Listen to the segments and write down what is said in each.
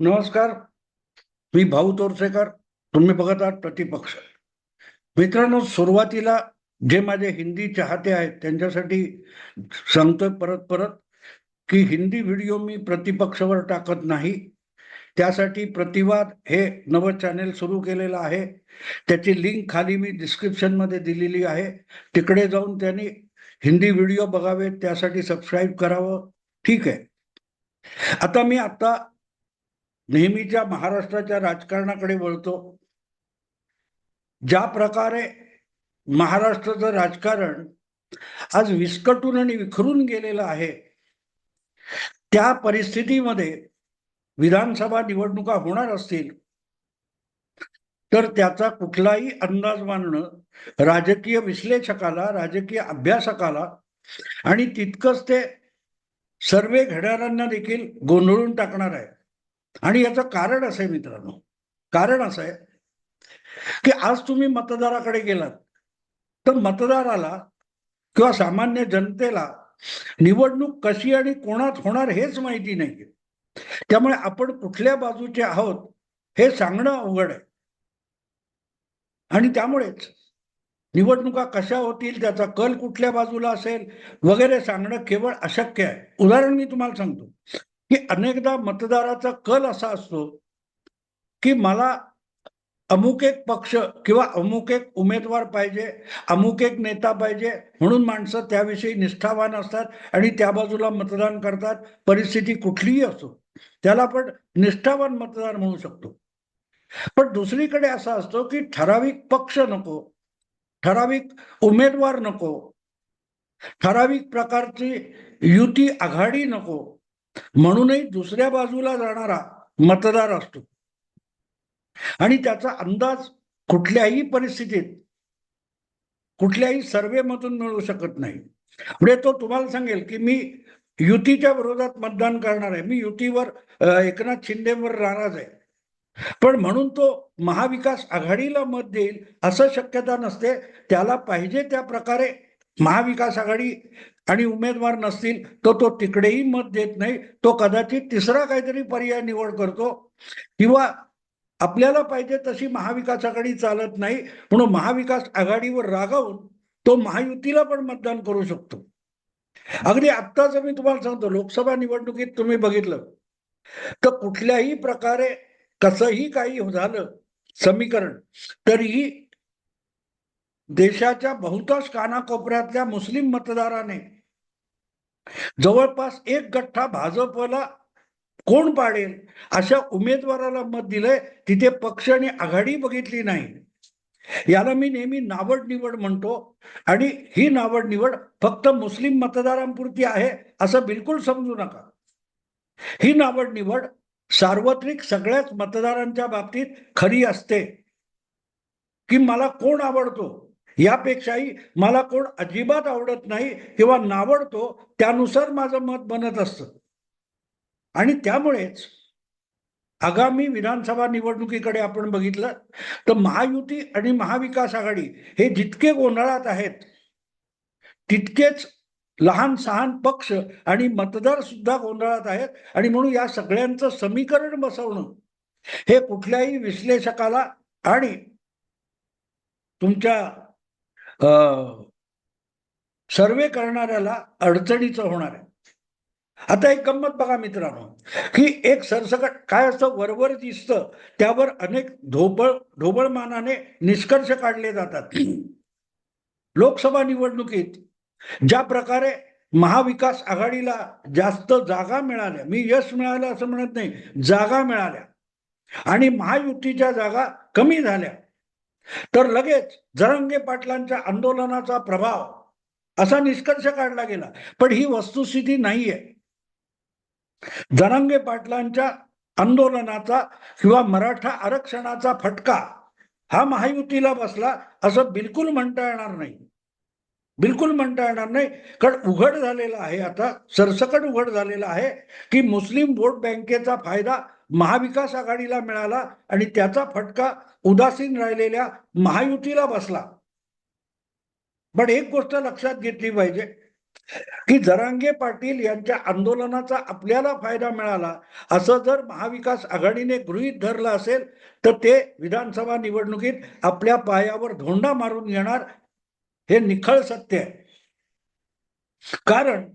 नमस्कार. मी भाऊ तोरसेकर तुम्ही बघत आहात प्रतिपक्ष. मित्रांनो सुरुवातीला जे माझे हिंदी चाहते आहेत त्यांच्यासाठी सांगतोय परत परत की हिंदी व्हिडिओ मी प्रतिपक्षवर टाकत नाही. त्यासाठी प्रतिवाद हे नवं चॅनेल सुरू केलेलं आहे. त्याची लिंक खाली मी डिस्क्रिप्शनमध्ये दिलेली आहे. तिकडे जाऊन त्यांनी हिंदी व्हिडिओ बघावेत त्यासाठी सबस्क्राईब करावं. ठीक आहे. आता मी आता नेहमीच्या महाराष्ट्राच्या राजकारणाकडे वळतो. ज्या प्रकारे महाराष्ट्राचं राजकारण आज विस्कटून आणि विखरून गेलेलं आहे त्या परिस्थितीमध्ये विधानसभा निवडणुका होणार असतील तर त्याचा कुठलाही अंदाज मांडणं राजकीय विश्लेषकाला राजकीय अभ्यासकाला आणि तितकंच ते सर्वे घड्याळांना देखील गोंधळून टाकणार आहे. आणि याचं कारण असं आहे मित्रांनो. कारण असं आहे की आज तुम्ही मतदाराकडे गेलात. तर मतदाराला किंवा सामान्य जनतेला निवडणूक कशी आणि कोणात होणार हेच माहिती नाही त्यामुळे आपण कुठल्या बाजूचे आहोत हे सांगणं अवघड आहे. आणि त्यामुळेच निवडणुका कशा होतील त्याचा कल कुठल्या बाजूला असेल वगैरे सांगणं केवळ अशक्य आहे. उदाहरण मी तुम्हाला सांगतो. की अनेकदा मतदाराचा कल असा असतो की मला अमुक एक पक्ष किंवा अमुक एक उमेदवार पाहिजे अमुक एक नेता पाहिजे म्हणून माणसं त्याविषयी निष्ठावान असतात आणि त्या बाजूला मतदान करतात. परिस्थिती कुठलीही असो त्याला आपण निष्ठावान मतदार म्हणू शकतो. पण दुसरीकडे असा असतो की ठराविक पक्ष नको ठराविक उमेदवार नको ठराविक प्रकारची युती आघाडी नको म्हणूनही दुसऱ्या बाजूला जाणारा मतदार असतो. आणि त्याचा अंदाज कुठल्याही परिस्थितीत कुठल्याही सर्वेमधून मिळू शकत नाही. म्हणजे तो तुम्हाला सांगेल की मी युतीच्या विरोधात मतदान करणार आहे. मी युतीवर एकनाथ शिंदेवर नाराज आहे. पण म्हणून तो महाविकास आघाडीला मत देईल असं शक्यता नसते. त्याला पाहिजे त्या प्रकारे महाविकास आघाडी आणि उमेदवार नसतील तर तो तिकडेही मत देत नाही. तो कदाचित तिसरा काहीतरी पर्याय निवड करतो. किंवा आपल्याला पाहिजे तशी महाविकास आघाडी चालत नाही म्हणून महाविकास आघाडीवर रागावून तो महायुतीला पण मतदान करू शकतो. अगदी आत्ताच मी तुम्हाला सांगतो लोकसभा निवडणुकीत तुम्ही बघितलं. तर कुठल्याही प्रकारे कसंही काही झालं समीकरण तरीही देशाच्या बहुतांश कानाकोपऱ्यातल्या मुस्लिम मतदाराने जवळपास एक गठ्ठा भाजपला कोण पाडेल अशा उमेदवाराला मत दिलंय तिथे पक्ष आणि आघाडी बघितली नाही. याला मी नेहमी नावड निवड म्हणतो आणि ही नावड निवड फक्त मुस्लिम मतदारांपुरती आहे असं बिलकुल समजू नका. ही नावड निवड सार्वत्रिक सगळ्याच मतदारांच्या बाबतीत खरी असते की मला कोण आवडतो? यापेक्षाही मला कोण अजिबात आवडत नाही किंवा नावडतो त्यानुसार माझं मत बनत असतं. आणि त्यामुळेच आगामी विधानसभा निवडणुकीकडे आपण बघितलं तर महायुती आणि महाविकास आघाडी हे जितके गोंधळात आहेत तितकेच लहान सहान पक्ष आणि मतदार सुद्धा गोंधळात आहेत. आणि म्हणून या सगळ्यांचं समीकरण बसवणं हे कुठल्याही विश्लेषकाला आणि तुमच्या सर्वे करणाऱ्याला अडचणीचं होणार आहे. आता एक गंमत बघा मित्रांनो की एक सरसकट काय असतं वरवर दिसतं त्यावर अनेक ढोबळ ढोबळमानाने निष्कर्ष काढले जातात. लोकसभा निवडणुकीत ज्या प्रकारे महाविकास आघाडीला जास्त जागा मिळाल्या मी यश मिळालं असं म्हणत नाही जागा मिळाल्या आणि महायुतीच्या जागा कमी झाल्या तर लगेच जरंगे पाटलांच्या आंदोलनाचा प्रभाव असा निष्कर्ष काढला गेला. पण ही वस्तुस्थिती नाहीये. जरंगे पाटलांच्या आंदोलनाचा किंवा मराठा आरक्षणाचा फटका हा महायुतीला बसला असं बिलकुल म्हणता येणार नाही. बिलकुल म्हणता येणार नाही. कारण उघड झालेला आहे आता सरसकट उघड झालेला आहे की मुस्लिम वोट बँकेचा फायदा महाविकास आघाडीला मिळाला आणि त्याचा फटका उदासीन राहिलेल्या महायुतीला बसला. पण एक गोष्ट लक्षात घेतली पाहिजे की जरांगे पाटील यांच्या आंदोलनाचा आपल्याला फायदा मिळाला असं जर महाविकास आघाडीने गृहीत धरलं असेल तर ते विधानसभा निवडणुकीत आपल्या पायावर धोंडा मारून घेणार हे निखळ सत्य आहे. कारण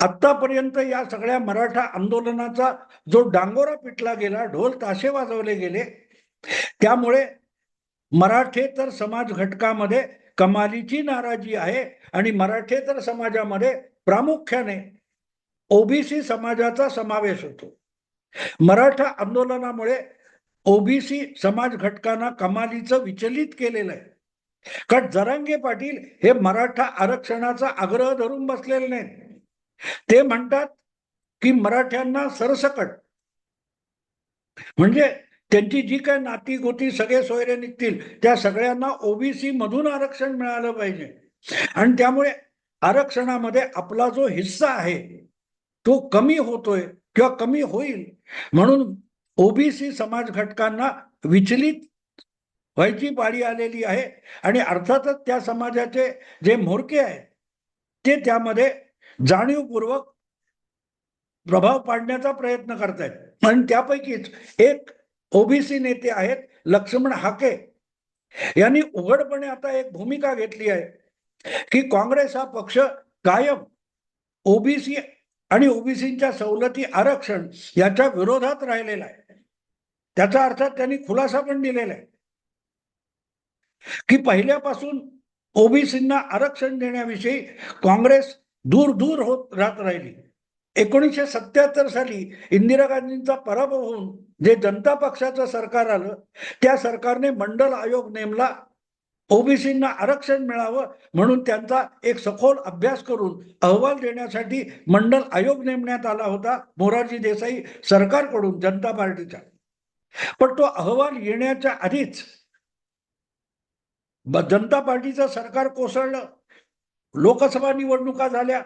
आतापर्यंत या सगळ्या मराठा आंदोलनाचा जो डांगोरा पिटला गेला ढोल ताशे वाजवले गेले त्यामुळे मराठेतर समाज घटकामध्ये कमालीची नाराजी आहे आणि मराठेतर समाजामध्ये प्रामुख्याने ओबीसी समाजाचा समावेश होतो. मराठा आंदोलनामुळे ओबीसी समाज घटकांना कमालीचं विचलित केलेलं आहे. कारण जरांगे पाटील हे मराठा आरक्षणाचा आग्रह धरून बसलेले नाहीत. ते म्हणतात की मराठ्यांना सरसकट. म्हणजे त्यांची जी काय नाती गोती सगळे सोयरे निघतील त्या सगळ्यांना ओबीसी मधून आरक्षण मिळालं पाहिजे. आणि त्यामुळे आरक्षणामध्ये आपला जो हिस्सा आहे तो कमी होतोय किंवा कमी होईल. म्हणून ओबीसी समाज घटकांना विचलित व्हायची पाळी आलेली आहे. आणि अर्थातच त्या समाजाचे जे म्होरके आहेत ते त्यामध्ये जाणीवपूर्वक प्रभाव पाडण्याचा प्रयत्न करतायत. आणि त्यापैकीच एक ओबीसी नेते आहेत लक्ष्मण हाके. यांनी उघडपणे आता एक भूमिका घेतली आहे की काँग्रेस हा पक्ष कायम ओबीसी आणि ओबीसीच्या सवलती आरक्षण याच्या विरोधात राहिलेला आहे. त्याचा अर्थात त्यांनी खुलासा पण दिलेला आहे. की पहिल्यापासून ओबीसींना आरक्षण देण्याविषयी काँग्रेस दूर दूर होत राहत राहिली. एकोणीसशे सत्याहत्तर साली इंदिरा गांधींचा पराभव होऊन जे जनता पक्षाचं सरकार आलं त्या सरकारने मंडल आयोग नेमला. ओबीसींना आरक्षण मिळावं म्हणून त्यांचा एक सखोल अभ्यास करून अहवाल देण्यासाठी मंडल आयोग नेमण्यात आला होता मोरारजी देसाई सरकारकडून जनता पार्टीचा पण तो अहवाल येण्याच्या आधीच जनता पार्टीचं सरकार कोसळलं. लोकसभा निवडणुका झाल्या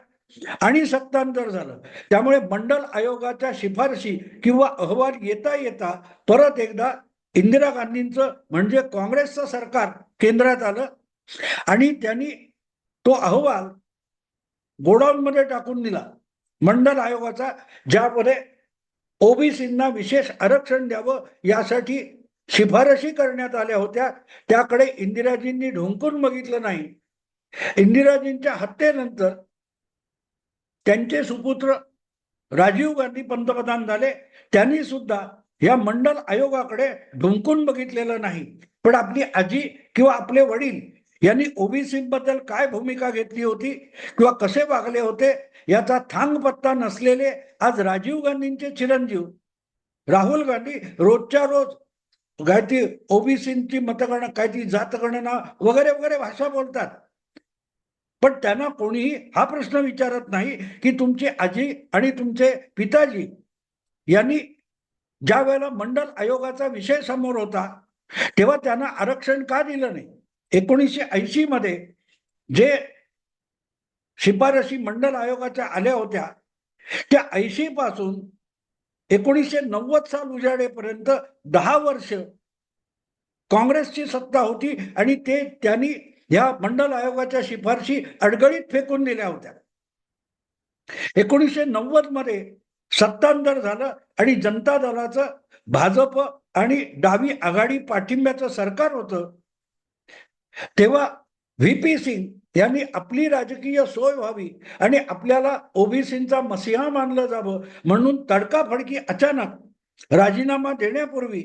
आणि सत्तांतर झालं. त्यामुळे मंडल आयोगाच्या शिफारशी किंवा अहवाल येता येता परत एकदा इंदिरा गांधींचं म्हणजे काँग्रेसचं सरकार केंद्रात आलं आणि त्यांनी तो अहवाल गोडाऊनमध्ये टाकून दिला. मंडल आयोगाचा ज्यामध्ये ओबीसींना विशेष आरक्षण द्यावं यासाठी शिफारशी करण्यात आल्या होत्या. त्याकडे इंदिराजींनी ढोंकून बघितलं नाही. इंदिराजींच्या हत्येनंतर त्यांचे सुपुत्र राजीव गांधी पंतप्रधान झाले. त्यांनी सुद्धा या मंडल आयोगाकडे ढुंकून बघितलेलं नाही. पण आपली आजी किंवा आपले वडील यांनी ओबीसी बद्दल काय भूमिका घेतली होती किंवा कसे वागले होते याचा थांग पत्ता नसलेले आज राजीव गांधींचे चिरंजीव राहुल गांधी रोजच्या रोज काय ती ओबीसीची मतगणना काय ती जातगणना वगैरे वगैरे भाषा बोलतात. पण त्यांना कोणीही हा प्रश्न विचारत नाही की तुमची आजी आणि तुमचे पिताजी यांनी ज्या वेळेला मंडल आयोगाचा विषय समोर होता तेव्हा त्यांना आरक्षण का दिलं नाही? एकोणीसशे ऐंशी मध्ये जे शिफारशी मंडल आयोगाच्या आल्या होत्या त्या ऐंशी पासून एकोणीसशे नव्वद साल उजाडेपर्यंत दहा वर्ष काँग्रेसची सत्ता होती आणि ते त्यांनी या मंडल आयोगाच्या शिफारशी अडगळीत फेकून दिल्या होत्या. एकोणीसशे नव्वदमध्ये सत्तांतर झालं आणि जनता दलाचं भाजप आणि डावी आघाडी पाठिंब्याचं सरकार होतं. तेव्हा व्ही पी सिंग यांनी आपली राजकीय सोय व्हावी आणि आपल्याला ओबीसींचा मसिहा मानलं जावं म्हणून तडकाफडकी अचानक राजीनामा देण्यापूर्वी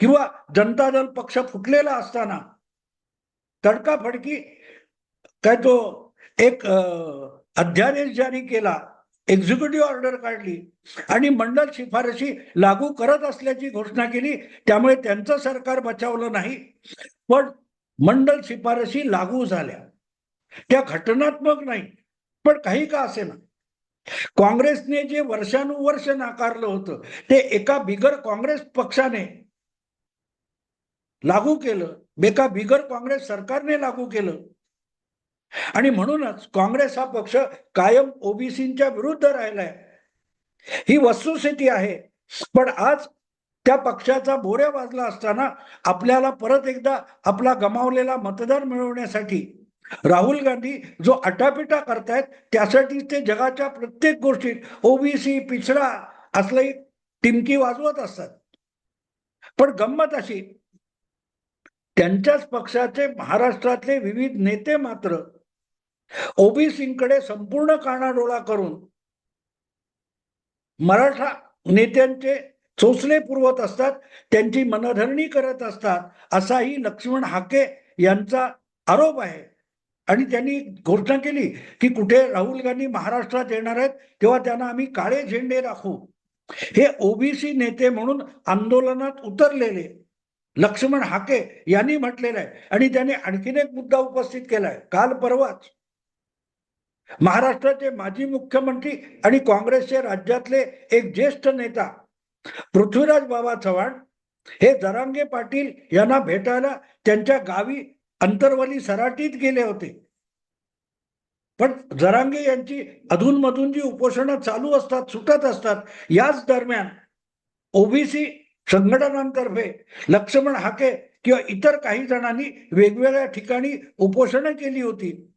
किंवा जनता दल पक्ष फुटलेला असताना तडकाफडकी काय तो एक अध्यादेश जारी केला एक्झिक्युटिव्ह ऑर्डर काढली आणि मंडल शिफारशी लागू करत असल्याची घोषणा केली त्यामुळे त्यांचं सरकार बचावलं नाही. पण मंडल शिफारशी लागू झाल्या. त्या घटनात्मक नाही पण काही का असे ना काँग्रेसने जे वर्षानुवर्ष नाकारलं होतं ते एका बिगर काँग्रेस पक्षाने लागू केलं. बेका बिगर काँग्रेस सरकारने लागू केलं. आणि म्हणूनच काँग्रेस हा पक्ष कायम ओबीसीच्या विरुद्ध राहिलाय. ही वस्तुस्थिती आहे. पण आज त्या पक्षाचा बोऱ्या वाजला असताना आपल्याला परत एकदा आपला गमावलेला मतदार मिळवण्यासाठी राहुल गांधी जो अटापिटा करतायत त्यासाठी ते जगाच्या प्रत्येक गोष्टीत ओबीसी पिछडा असलं टिमकी वाजवत असतात. पण गंमत अशी त्यांच्याच पक्षाचे महाराष्ट्रातले विविध नेते मात्र ओबीसीकडे संपूर्ण कानाडोळा करून मराठा नेत्यांचे चोचले पुरवत असतात त्यांची मनधरणी करत असतात असाही लक्ष्मण हाके यांचा आरोप आहे. आणि त्यांनी घोषणा केली की कुठे राहुल गांधी महाराष्ट्रात येणार आहेत तेव्हा त्यांना आम्ही काळे झेंडे दाखवू. हे ओबीसी नेते म्हणून आंदोलनात उतरलेले लक्ष्मण हाके यांनी म्हटलेलं आहे. आणि त्याने आणखीन एक मुद्दा उपस्थित केलाय. काल परवाच महाराष्ट्राचे माजी मुख्यमंत्री आणि काँग्रेसचे राज्यातले एक ज्येष्ठ नेता पृथ्वीराज बाबा चव्हाण हे जरांगे पाटील यांना भेटायला त्यांच्या गावी अंतरवली सराटीत गेले होते. पण जरांगे यांची अधूनमधून जी उपोषणं चालू असतात सुटत असतात याच दरम्यान ओबीसी संघटनांतर्फे लक्ष्मण हाके किंवा इतर काही जणांनी वेगवेगळ्या ठिकाणी उपोषणं केली होती.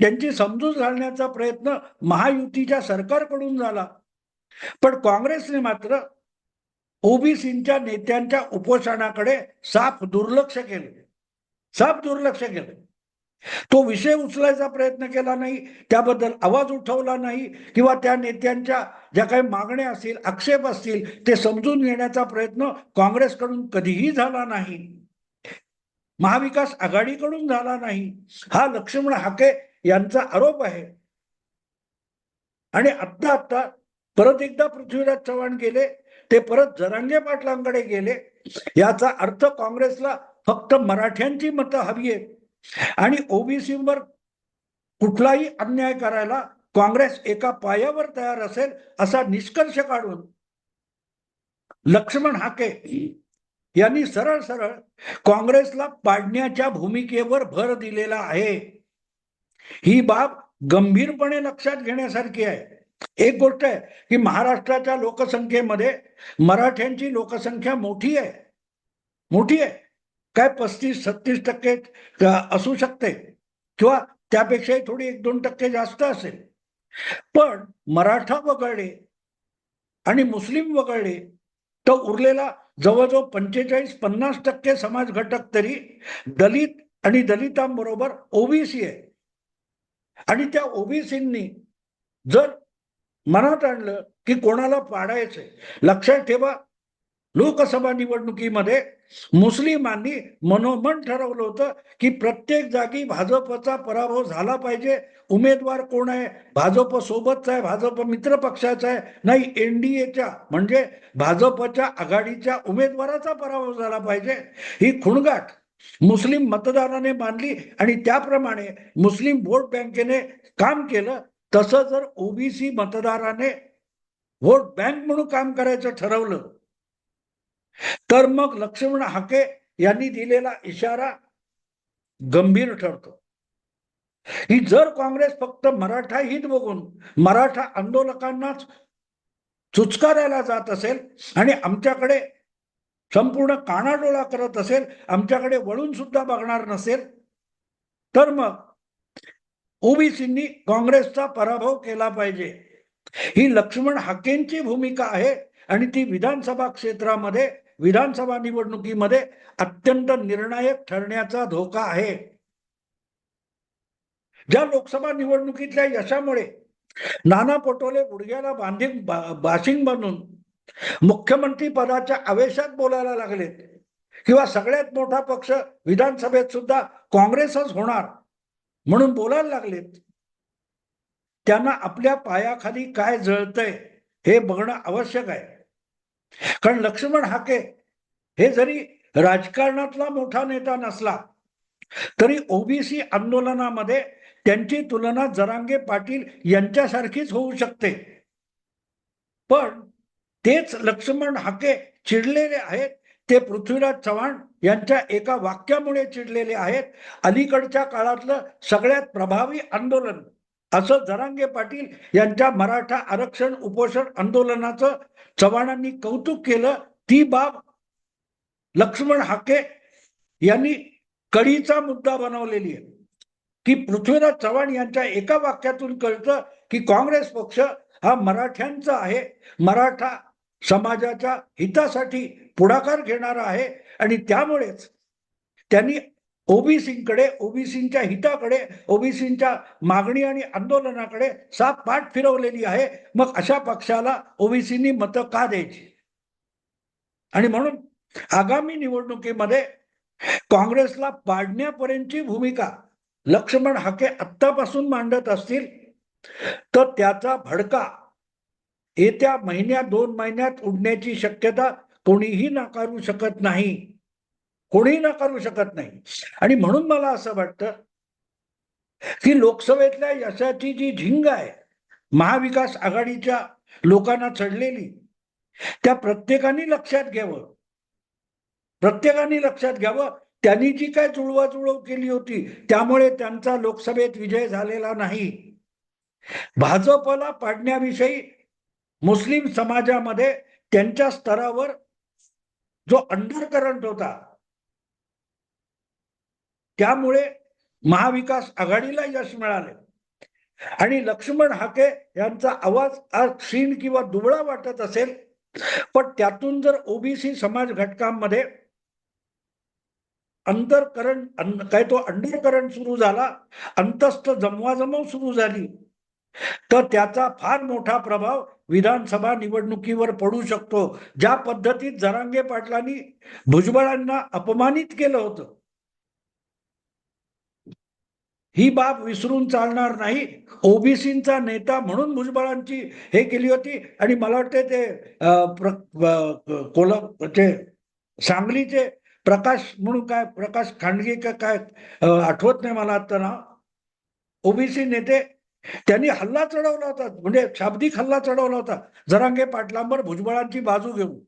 त्यांची समजूत घालण्याचा प्रयत्न महायुतीच्या सरकारकडून झाला. पण काँग्रेसने मात्र ओबीसीच्या नेत्यांच्या उपोषणाकडे साफ दुर्लक्ष केले. साफ दुर्लक्ष केले. तो विषय उचलायचा प्रयत्न केला नाही त्याबद्दल आवाज उठवला नाही किंवा त्या नेत्यांच्या ज्या काही मागण्या असतील आक्षेप असतील ते समजून घेण्याचा प्रयत्न काँग्रेसकडून कधीही झाला नाही. महाविकास आघाडीकडून झाला नाही. हा लक्ष्मण हाके यांचा आरोप आहे. आणि आत्ता आत्ता परत एकदा पृथ्वीराज चव्हाण गेले ते परत जरांगे पाटलांकडे गेले याचा अर्थ काँग्रेसला फक्त मराठ्यांची मतं हवी आहेत. आणि ओबीसीवर कुठलाही अन्याय करायला काँग्रेस एका पायावर तयार असेल असा निष्कर्ष काढून लक्ष्मण हाके यांनी सरळ सरळ काँग्रेसला पाडण्याच्या भूमिकेवर भर दिलेला आहे. ही बाब गंभीरपणे लक्षात घेण्यासारखी आहे. एक गोष्ट आहे की महाराष्ट्राच्या लोकसंख्येमध्ये मराठ्यांची लोकसंख्या मोठी आहे. मोठी आहे. काय पस्तीस छत्तीस टक्के असू शकते किंवा त्यापेक्षाही थोडी एक दोन टक्के जास्त असेल. पण मराठा वगळले आणि मुस्लिम वगळले तर उरलेला जवळजवळ पंचेचाळीस पन्नास टक्के समाज घटक तरी दलित आणि दलितांबरोबर ओबीसी आहे. आणि त्या ओबीसींनी जर मनात आणलं की कोणाला पाडायचंय लक्षात ठेवा लोकसभा निवडणुकीमध्ये मुस्लिमांनी मनोमन ठरवलं होतं की प्रत्येक जागी भाजपचा पराभव झाला पाहिजे. उमेदवार कोण आहे? भाजप सोबतचा आहे भाजप मित्र पक्षाचा आहे. नाही एनडीएच्या म्हणजे भाजपच्या आघाडीच्या उमेदवाराचा पराभव झाला पाहिजे. ही खुणगाठ मुस्लिम मतदाराने मानली आणि त्याप्रमाणे मुस्लिम वोट बँकेने काम केलं. तसं जर ओबीसी मतदाराने वोट बँक म्हणून काम करायचं ठरवलं तर मग लक्ष्मण हाके यांनी दिलेला इशारा गंभीर ठरतो. ही जर काँग्रेस फक्त मराठा हित बघून मराठा आंदोलकांनाच चुचकारायला जात असेल आणि आमच्याकडे संपूर्ण कानाडोळा करत असेल आमच्याकडे वळून सुद्धा बघणार नसेल तर मग ओबीसींनी काँग्रेसचा पराभव केला पाहिजे. ही लक्ष्मण हाकेंची भूमिका आहे आणि ती विधानसभा क्षेत्रामध्ये विधानसभा निवडणुकीमध्ये अत्यंत निर्णायक ठरण्याचा धोका आहे. ज्या लोकसभा निवडणुकीतल्या यशामुळे नाना पटोले गुडघ्याला बांधीन बाशिंग बनून मुख्यमंत्री पदाच्या आवेशात बोलायला लागलेत किंवा सगळ्यात मोठा पक्ष विधानसभेत सुद्धा काँग्रेसच होणार म्हणून बोलायला लागलेत. त्यांना आपल्या पायाखाली काय जळतंय हे बघणं आवश्यक आहे. कारण लक्ष्मण हाके हे जरी राजकारणातला मोठा नेता नसला तरी ओबीसी आंदोलनामध्ये त्यांची तुलना जरांगे पाटील यांच्यासारखीच होऊ शकते. पण तेच लक्ष्मण हाके चिडलेले आहेत ते पृथ्वीराज चव्हाण यांच्या एका वाक्यामुळे चिडलेले आहेत. अलीकडच्या काळातलं सगळ्यात प्रभावी आंदोलन असं जरांगे पाटील यांच्या मराठा आरक्षण उपोषण आंदोलनाचं चव्हाणांनी कौतुक केलं ती बाब लक्ष्मण हाके यांनी कडीचा मुद्दा बनवलेली आहे. की पृथ्वीराज चव्हाण यांच्या एका वाक्यातून कळतं की काँग्रेस पक्ष हा मराठ्यांचा आहे. मराठा समाजाच्या हितासाठी पुढाकार घेणारा आहे. आणि त्यामुळेच त्यांनी ओबीसीकडे ओबीसीच्या हिताकडे ओबीसीच्या मागणी आणि आंदोलनाकडे साफ पाठ फिरवलेली आहे. मग अशा पक्षाला ओबीसीनी मतं का द्यायची? आणि म्हणून आगामी निवडणुकीमध्ये काँग्रेसला पाडण्यापर्यंतची भूमिका लक्ष्मण हाके आत्तापासून मांडत असतील तर त्याचा भडका येत्या महिन्यात दोन महिन्यात उडण्याची शक्यता कोणीही नाकारू शकत नाही. कोणीही नाकारू शकत नाही. आणि म्हणून मला असं वाटतं की लोकसभेतल्या यशाची जी झिंग आहे महाविकास आघाडीच्या लोकांना चढलेली त्या प्रत्येकाने लक्षात घ्यावं. प्रत्येकाने लक्षात घ्यावं. त्यांनी जी काय जुळवाजुळव केली होती त्यामुळे त्यांचा लोकसभेत विजय झालेला नाही. भाजपला पाडण्याविषयी मुस्लिम समाजामध्ये त्यांच्या स्तरावर जो अंडरकरंट होता त्यामुळे महाविकास आघाडीला यश मिळाले. आणि लक्ष्मण हाके यांचा आवाज आज क्षीण किंवा दुबळा वाटत असेल पण त्यातून जर ओबीसी समाज घटकांमध्ये अंतरकरण काय तो अंडरकरण सुरू झाला अंतस्थ जमवाजमव सुरू झाली तर त्याचा फार मोठा प्रभाव विधानसभा निवडणुकीवर पडू शकतो. ज्या पद्धतीत जरांगे पाटलांनी भुजबळांना अपमानित केलं होतं ही बाब विसरून चालणार नाही. ओबीसींचा नेता म्हणून भुजबळांची हे केली होती. आणि मला वाटते ते कोलमचे ते सांगलीचे प्रकाश म्हणून काय प्रकाश खांडगे का काय आठवत नाही मला आता ना. ओबीसी नेते त्यांनी हल्ला चढवला होता. म्हणजे शाब्दिक हल्ला चढवला होता. जरांगे पाटलांवर भुजबळांची बाजू घेऊन.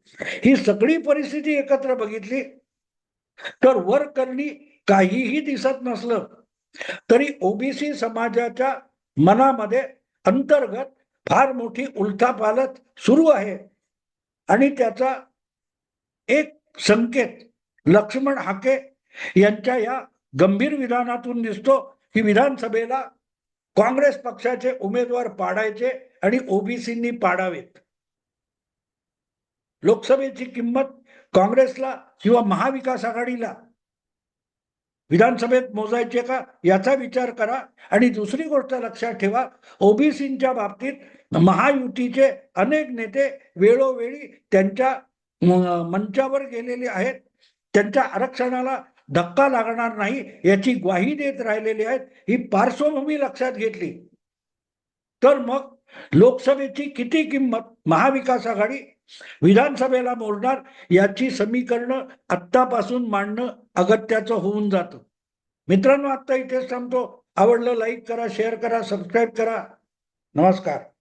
ही सगळी परिस्थिती एकत्र बघितली. तर वर करणी काहीही दिसत नसलं. तरी ओबीसी समाजाच्या मनामध्ये अंतर्गत फार मोठी उलथापालथ सुरू आहे. आणि त्याचा एक संकेत लक्ष्मण हाके यांच्या या गंभीर विधानातून दिसतो की विधानसभेला काँग्रेस पक्षाचे उमेदवार पाडायचे आणि ओबीसींनी पाडावेत. लोकसभेची किंमत काँग्रेसला किंवा महाविकास आघाडीला विधानसभेत मोजायचे का याचा विचार करा. आणि दुसरी गोष्ट लक्षात ठेवा ओबीसींच्या बाबतीत महायुतीचे अनेक नेते वेळोवेळी त्यांच्या मंचावर गेलेले आहेत. त्यांच्या आरक्षणाला धक्का लागणार नाही याची ग्वाही देत राहिलेली आहेत ही पार्श्वभूमी लक्षात घेतली. तर मग लोकसभेची किती किंमत महाविकास आघाडी विधानसभेला मोडणार याची समीकरणं आत्तापासून मांडणं अगत्याचं होऊन जातं. मित्रांनो आत्ता इथेच थांबतो. आवडलं लाईक करा शेअर करा सबस्क्राईब करा. नमस्कार.